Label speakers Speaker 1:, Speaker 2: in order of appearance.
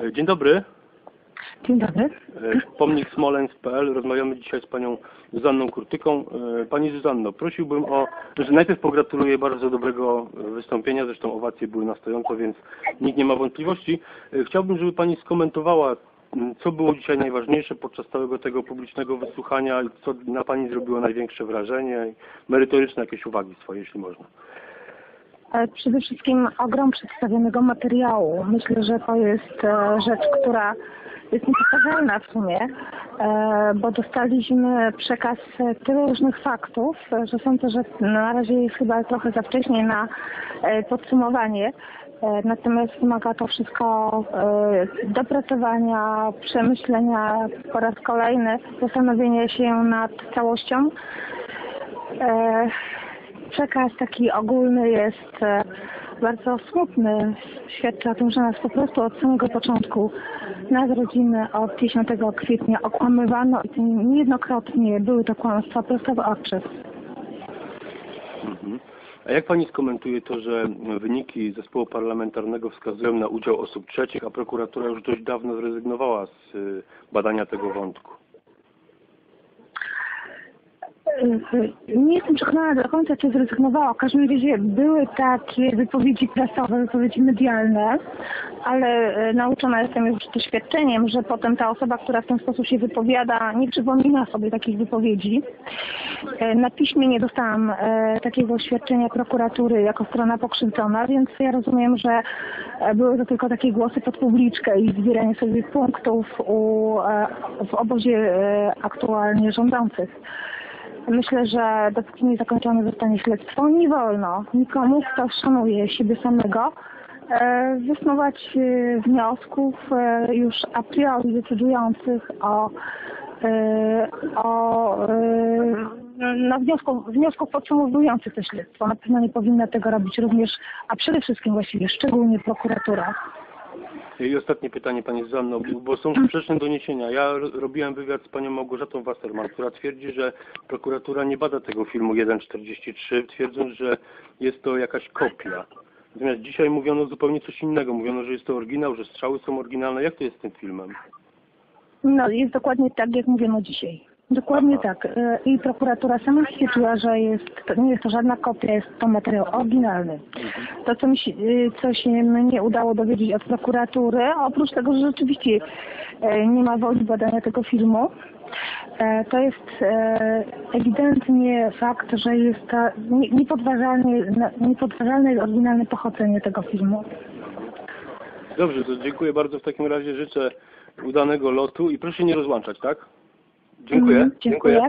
Speaker 1: E, Dzień dobry.
Speaker 2: Dzień dobry.
Speaker 1: E, Pomnik Smolensk.pl. Rozmawiamy dzisiaj z panią Zuzanną Kurtyką. E, Pani Zuzanno, prosiłbym o, najpierw pogratuluję bardzo dobrego wystąpienia, zresztą owacje były na stojąco, więc nikt nie ma wątpliwości. Chciałbym, żeby pani skomentowała, co było dzisiaj najważniejsze podczas całego tego publicznego wysłuchania co na pani zrobiło największe wrażenie, i merytoryczne jakieś uwagi swoje, jeśli można.
Speaker 2: E, Przede wszystkim ogrom przedstawionego materiału. Myślę, że to jest e, rzecz, która jest niepowtarzalna w sumie, e, bo dostaliśmy przekaz tylu różnych faktów, że sądzę, że na razie jest chyba trochę za wcześnie na podsumowanie. Natomiast wymaga to wszystko dopracowania, przemyślenia po raz kolejny, zastanowienia się nad całością. E, Przekaz taki ogólny jest e, bardzo smutny. Świadczy o tym, że nas po prostu od samego początku nas rodziny od 10 kwietnia okłamywano i niejednokrotnie były to kłamstwa prosto w oczy.
Speaker 1: Mhm. A jak pani skomentuje to, że wyniki zespołu parlamentarnego wskazują na udział osób trzecich, a prokuratura już dość dawno zrezygnowała z y, badania tego wątku?
Speaker 2: Nie jestem przekonana do końca, czy zrezygnowała. W każdym razie były takie wypowiedzi prasowe, wypowiedzi medialne, ale e, nauczona jestem już doświadczeniem, że potem ta osoba, która w ten sposób się wypowiada, nie przypomina sobie takich wypowiedzi. E, Na piśmie nie dostałam e, takiego oświadczenia prokuratury jako strona pokrzywdzona, więc ja rozumiem, że były to tylko takie głosy pod publiczkę i zbieranie sobie punktów u, w obozie aktualnie rządzących. Myślę, że dopóki nie zakończone zostanie śledztwo, nie wolno nikomu, kto szanuje siebie samego, e, wysnuwać e, wniosków e, już a priori decydujących o, o e, no, wniosków, wniosków podsumowujących to śledztwo. Na pewno nie powinna tego robić również, a przede wszystkim właściwie szczególnie prokuratura.
Speaker 1: I ostatnie pytanie Pani Zuzanno, bo są sprzeczne doniesienia. Ja ro- robiłem wywiad z Panią Małgorzatą Wasserman, która twierdzi, że prokuratura nie bada tego filmu 1.43, twierdząc, że jest to jakaś kopia. Natomiast dzisiaj mówiono zupełnie coś innego. Mówiono, że jest to oryginał, że strzały są oryginalne. Jak to jest z tym filmem?
Speaker 2: No, jest dokładnie tak, jak mówiono dzisiaj. Dokładnie tak. E, I prokuratura sama stwierdziła, że jest, nie jest to żadna kopia, jest to materiał oryginalny. To, co, mi się, y, co się mnie udało dowiedzieć od prokuratury, oprócz tego, że rzeczywiście e, nie ma woli badania tego filmu, e, to jest ewidentnie fakt, że jest to nie- niepodważalne, niepodważalne i oryginalne pochodzenie tego filmu.
Speaker 1: Dobrze, to dziękuję bardzo. W takim razie życzę udanego lotu i proszę nie rozłączać, tak? Dziękuję.
Speaker 2: Mhm, dziękuję.